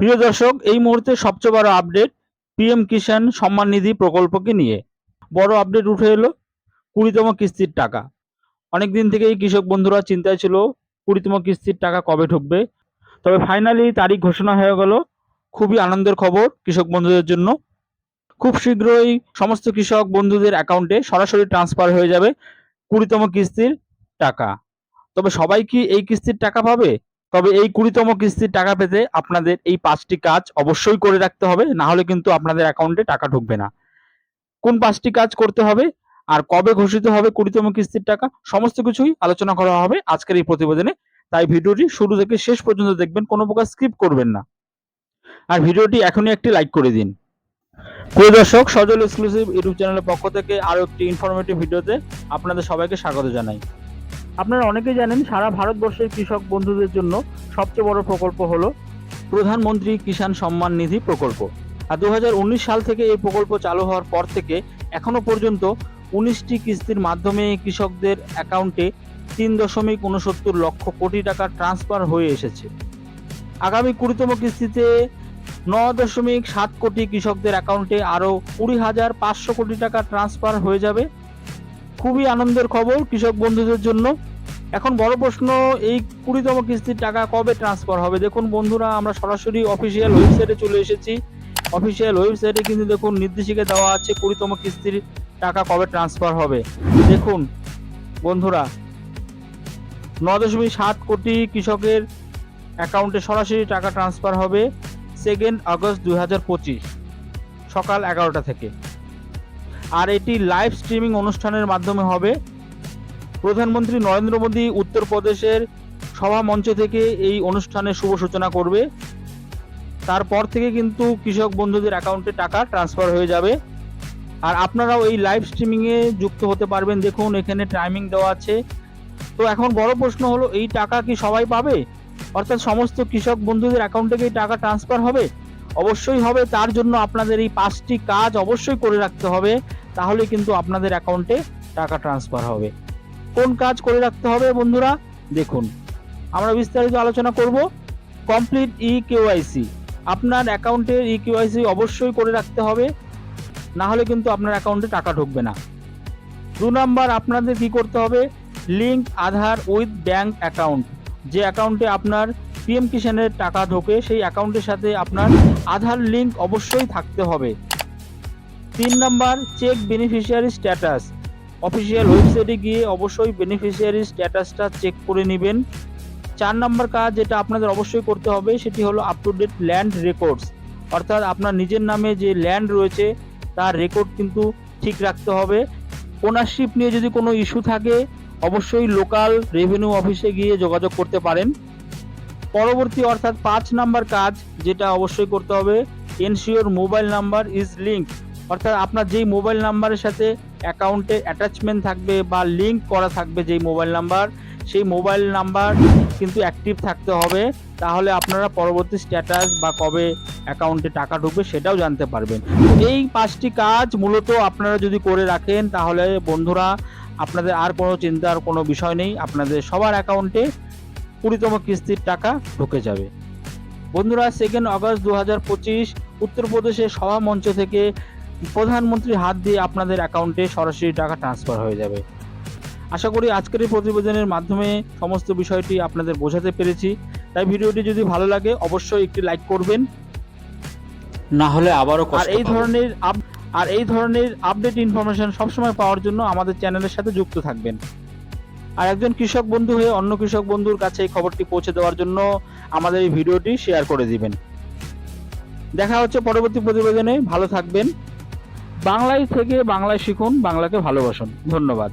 প্রিয় দর্শক, এই মুহূর্তে সবচেয়ে বড় আপডেট পিএম কিষাণ সম্মান নিধি প্রকল্পকে নিয়ে। বড় আপডেট উঠে এলো কুড়িতম কিস্তির টাকা। অনেক দিন থেকেই কৃষক বন্ধুরা চিন্তায় ছিল কুড়িতম কিস্তির টাকা কবে ঢুকবে। তবে ফাইনালি তারিখ ঘোষণা হয়ে গেল। খুবই আনন্দের খবর কৃষক বন্ধুদের জন্য। খুব শীঘ্রই সমস্ত কৃষক বন্ধুদের অ্যাকাউন্টে সরাসরি ট্রান্সফার হয়ে যাবে কুড়িতম কিস্তির টাকা। তবে সবাই কি এই কিস্তির টাকা পাবে? তবে এই কুড়িতম কিস্তির টাকা পেতে আপনাদের এই পাঁচটি কাজ অবশ্যই করে রাখতে হবে, না হলে কিন্তু আপনাদের অ্যাকাউন্টে টাকা ঢুকবে না। কোন পাঁচটি কাজ করতে হবে আর কবে ঘোষিত হবে কুড়িতম কিস্তির টাকা, সমস্ত কিছুই আলোচনা করা হবে আজকের এই প্রতিবেদনে। তাই ভিডিওটি শুরু থেকে শেষ পর্যন্ত দেখবেন, কোনো প্রকার স্কিপ করবেন না। আর ভিডিওটি এখনই একটি লাইক করে দিন। প্রিয় দর্শক, সজল এক্সক্লুসিভ ইউটিউব চ্যানেলের পক্ষ থেকে আরও একটি ইনফরমেটিভ ভিডিওতে আপনাদের সবাইকে স্বাগত জানাই। আপনারা অনেকেই জানেন সারা ভারতবর্ষের কৃষক বন্ধুদের জন্য সবচেয়ে বড় প্রকল্প হলো প্রধানমন্ত্রী কিষাণ সম্মান নিধি প্রকল্প। আর দু হাজার উনিশ সাল থেকে এই প্রকল্প চালু হওয়ার পর থেকে এখনও পর্যন্ত উনিশটি কিস্তির মাধ্যমে কৃষকদের অ্যাকাউন্টে তিন দশমিক উনসত্তর লক্ষ কোটি টাকা ট্রান্সফার হয়ে এসেছে। আগামী কুড়িতম কিস্তিতে ন দশমিক সাত কোটি কৃষকদের অ্যাকাউন্টে আরও কুড়ি হাজার পাঁচশো কোটি টাকা ট্রান্সফার হয়ে যাবে। খুবই আনন্দের খবর কৃষক বন্ধুদের জন্য। এখন বড় প্রশ্ন, এই কুড়িতম কিস্তির টাকা কবে ট্রান্সফার হবে? দেখুন বন্ধুরা, আমরা সরাসরি অফিসিয়াল ওয়েবসাইটে চলে এসেছি। অফিসিয়াল ওয়েবসাইটে কিন্তু দেখুন নির্দেশিকা দেওয়া আছে কুড়িতম কিস্তির টাকা কবে ট্রান্সফার হবে। দেখুন বন্ধুরা ন দশমিক সাত কোটি কৃষকের অ্যাকাউন্টে সরাসরি টাকা ট্রান্সফার হবে সেকেন্ড আগস্ট দুই হাজার পঁচিশ, সকাল এগারোটা থেকে। আর এটি লাইভ স্ট্রিমিং অনুষ্ঠানের মাধ্যমে হবে। প্রধানমন্ত্রী নরেন্দ্র মোদী উত্তরপ্রদেশের সভা মঞ্চ থেকে এই অনুষ্ঠানের শুভ সূচনা করবে। তারপর থেকে কিন্তু কৃষক বন্ধুদের অ্যাকাউন্টে টাকা ট্রান্সফার হয়ে যাবে। আর আপনারাও এই লাইভ স্ট্রিমিংয়ে যুক্ত হতে পারবেন। দেখুন, এখানে টাইমিং দেওয়া আছে। তো এখন বড় প্রশ্ন হলো, এই টাকা কি সবাই পাবে? অর্থাৎ সমস্ত কৃষক বন্ধুদের অ্যাকাউন্টে কি টাকা ট্রান্সফার হবে? অবশ্যই হবে। তার জন্য আপনাদের এই পাঁচটি কাজ অবশ্যই করে রাখতে হবে। তাহলে কিন্তু আপনাদের অ্যাকাউন্টে টাকা ট্রান্সফার হবে। কোন কাজ করে রাখতে হবে বন্ধুরা? দেখুন, আমরা বিস্তারিত আলোচনা করব কমপ্লিট ই কেওয়াইসি আপনার অ্যাকাউন্টের ই কেওয়াইসি অবশ্যই করে রাখতে হবে, না হলে কিন্তু আপনার অ্যাকাউন্টে টাকা ঢুকবে না। দু নাম্বার, আপনাদের কি করতে হবে? Link Aadhaar with bank account. যে অ্যাকাউন্টে আপনার পিএম কিষানের টাকা ঢোকে, সেই অ্যাকাউন্টের সাথে আপনার আধার লিঙ্ক অবশ্যই থাকতে হবে। তিন number, check beneficiary status. Official ওয়েবসাইটে গিয়ে অবশ্যই বেনিফিশিয়ারি স্ট্যাটাসটা চেক করে নেবেন। চার নম্বর কাজ যেটা আপনাদের অবশ্যই করতে হবে, সেটি হলো up to date land records অর্থাৎ আপনার নিজের নামে যে ল্যান্ড রয়েছে, তার রেকর্ড কিন্তু ঠিক রাখতে হবে। ওনারশিপ নিয়ে যদি কোনো ইস্যু থাকে, অবশ্যই লোকাল রেভিনিউ অফিসে গিয়ে যোগাযোগ করতে পারেন। পরবর্তী অর্থাৎ পাঁচ নাম্বার কাজ যেটা অবশ্যই করতে হবে ensure mobile number is link অর্থাৎ আপনার যেই মোবাইল নাম্বারের সাথে অ্যাকাউন্টে অ্যাটাচমেন্ট থাকবে বা লিঙ্ক করা থাকবে যেই মোবাইল নাম্বার, সেই মোবাইল নাম্বার কিন্তু অ্যাক্টিভ থাকতে হবে। তাহলে আপনারা পরবর্তী স্ট্যাটাস বা কবে অ্যাকাউন্টে টাকা ঢুকবে সেটাও জানতে পারবেন। এই পাঁচটি কাজ মূলত আপনারা যদি করে রাখেন, তাহলে বন্ধুরা, আপনাদের আর কোনো চিন্তার কোনো বিষয় নেই। আপনাদের সবার অ্যাকাউন্টে কুড়িতম কিস্তির টাকা ঢুকে যাবে। বন্ধুরা সেকেন্ড আগস্ট দু হাজার পঁচিশ, উত্তরপ্রদেশের সভা মঞ্চ থেকে প্রধানমন্ত্রীর হাত দিয়ে আপনাদের অ্যাকাউন্টে সরাসরি টাকা ট্রান্সফার হয়ে যাবে। আশা করি আজকের এই প্রতিবেদনের মাধ্যমে সমস্ত বিষয়টি আপনাদের বোঝাতে পেরেছি। তাই ভিডিওটি যদি ভালো লাগে অবশ্যই একটি লাইক করবেন। না হলে আবারও আর এই ধরনের আপ- আর এই ধরনের আপডেট ইনফরমেশন সবসময় পাওয়ার জন্য আমাদের চ্যানেলের সাথে যুক্ত থাকবেন। আর একজন কৃষক বন্ধু হয়ে অন্য কৃষক বন্ধুর কাছে এই খবরটি পৌঁছে দেওয়ার জন্য আমাদের এই ভিডিওটি শেয়ার করে দিবেন। দেখা হচ্ছে পরবর্তী প্রতিবেদনে। ভালো থাকবেন। বাংলায় থেকে বাংলায় শিখুন বাংলাকে ভালোবাসুন। ধন্যবাদ।